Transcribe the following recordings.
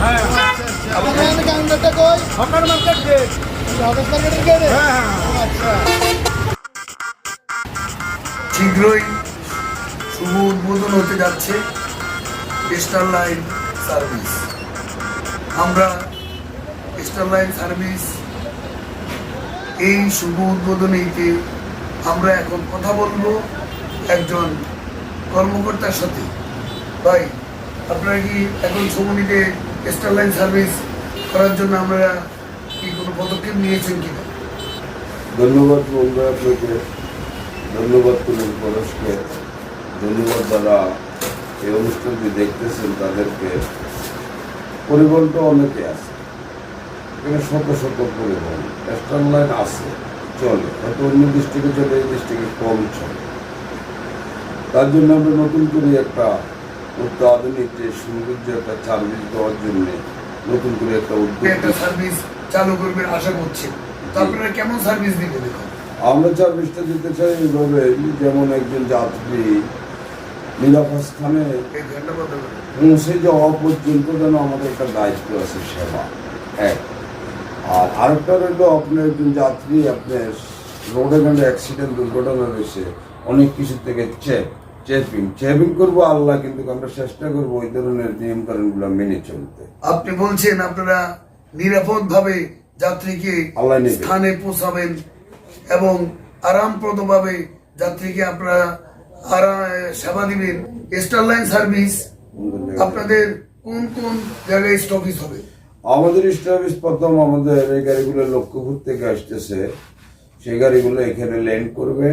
হ্যাঁ। হ্যাঁ হ্যাঁ। শীঘ্রই শুভ উদ্বোধন হতে যাচ্ছে স্টার লাইন সার্ভিস আমরা স্টার লাইন সার্ভিস এই শুভ উদ্বোধনীতে আমরা এখন কথা বলব একজন কর্মকর্তার সাথে। ভাই আপনারা কি এখন সমনিতে স্টার লাইন সার্ভিস করার জন্য আমরা কি কোনো পদক্ষেপ নিয়েছেন কিনা? ধন্যবাদ বন্ধু আপনাকে। ধন্যবাদ তুলুন পরশকে ধন্যবাদ যারা এই অনুষ্ঠানটি দেখতেছেন তাদেরকে। পরিবহন তো অনেকে আছে। এখানে শত শত পরিবহন এক্সটার্ন লাইন আছে। চলে। হয়তো অন্য ডিস্ট্রিক্টে চলে, এই ডিস্ট্রিক্টে কম চলে। তার জন্য আমরা নতুন করে একটা অত্যাধুনিক যে সৌন্দর্য একটা সার্ভিস দেওয়ার জন্য নতুন করে একটা উদ্যোগ একটা সার্ভিস চালু করবেন আশা করছি। তো আপনারা কেমন সার্ভিস দিবেন এখন? আমরা সার্ভিসটা দিতে চাই এইভাবে যেমন একজন যাত্রী ধন্যবাদ দেবেন। পৌঁছে যাওয়া পর্যন্ত যেন আমাদের একটা দায়িত্ব আছে সেবা। এক। আর আরেকটা রইল আপনার একজন যাত্রী আপনার রোডে ঘাটে অ্যাক্সিডেন্ট দুর্ঘটনা রয়েছে অনেক কিছু থেকে চেক চেপিং চেপিং করব আল্লাহ কিন্তু আমরা চেষ্টা করব ওই ধরনের নিয়ম কানুনগুলো মেনে চলতে। আপনি বলছেন আপনারা নিরাপদ ভাবে যাত্রীকে। স্থানে পৌঁছাবেন এবং আরামপ্রদ ভাবে যাত্রীকে আপনারা আরাম সেবা দিবেন। স্টার লাইন সার্ভিস আপনাদের কোন কোন জায়গায় স্টপিস হবে? আমাদের স্টাফিস প্রথম আমাদের এই গাড়িগুলো লক্ষ্যপুর থেকে আসতেছে। সেই গাড়িগুলো এখানে ল্যান্ড করবে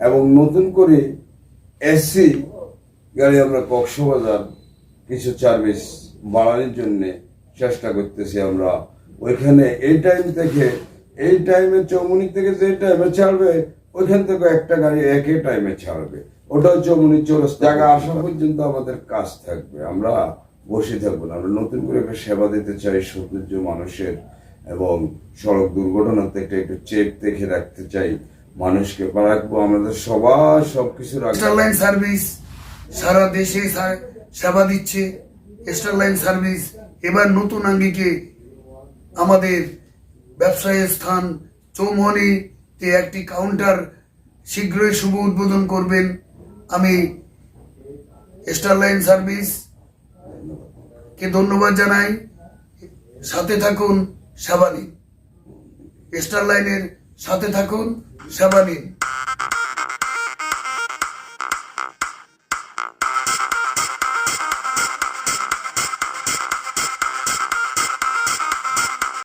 এবং নতুন করে এসি গাড়ি আমরা কক্সবাজার কিছু সার্ভিস বাড়ানোর জন্য চেষ্টা করতেছি আমরা। ওইখানে এই টাইম থেকে এই টাইমে চৌমুনি থেকে যে টাইমে ছাড়বে ওইখান থেকে একটা গাড়ি একই টাইমে ছাড়বে। ওটাও চৌমুনি চৌরাস জায়গা আসা পর্যন্ত আমাদের কাজ থাকবে। আমরা বসে থাকব না। আমরা নতুন করে একটা সেবা দিতে চাই সৌন্দর্য মানুষের এবং সড়ক দুর্ঘটনা থেকে একটু চেক দেখে রাখতে চাই। মানুষকে রাখব আমাদের সবার সবকিছু স্টার রাখব লাইন সার্ভিস সারা দেশে সেবা দিচ্ছে। স্টার লাইন সার্ভিস এবার নতুন আঙ্গিকে আমাদের ব্যবসায়ী স্থান চৌমহনীতে একটি কাউন্টার শীঘ্রই শুভ উদ্বোধন করবেন। আমি স্টার লাইন সার্ভিস কে ধন্যবাদ জানাই। সাথে থাকুন, সেবা নিন স্টার লাইনের সাথে থাকুন সেবা নিন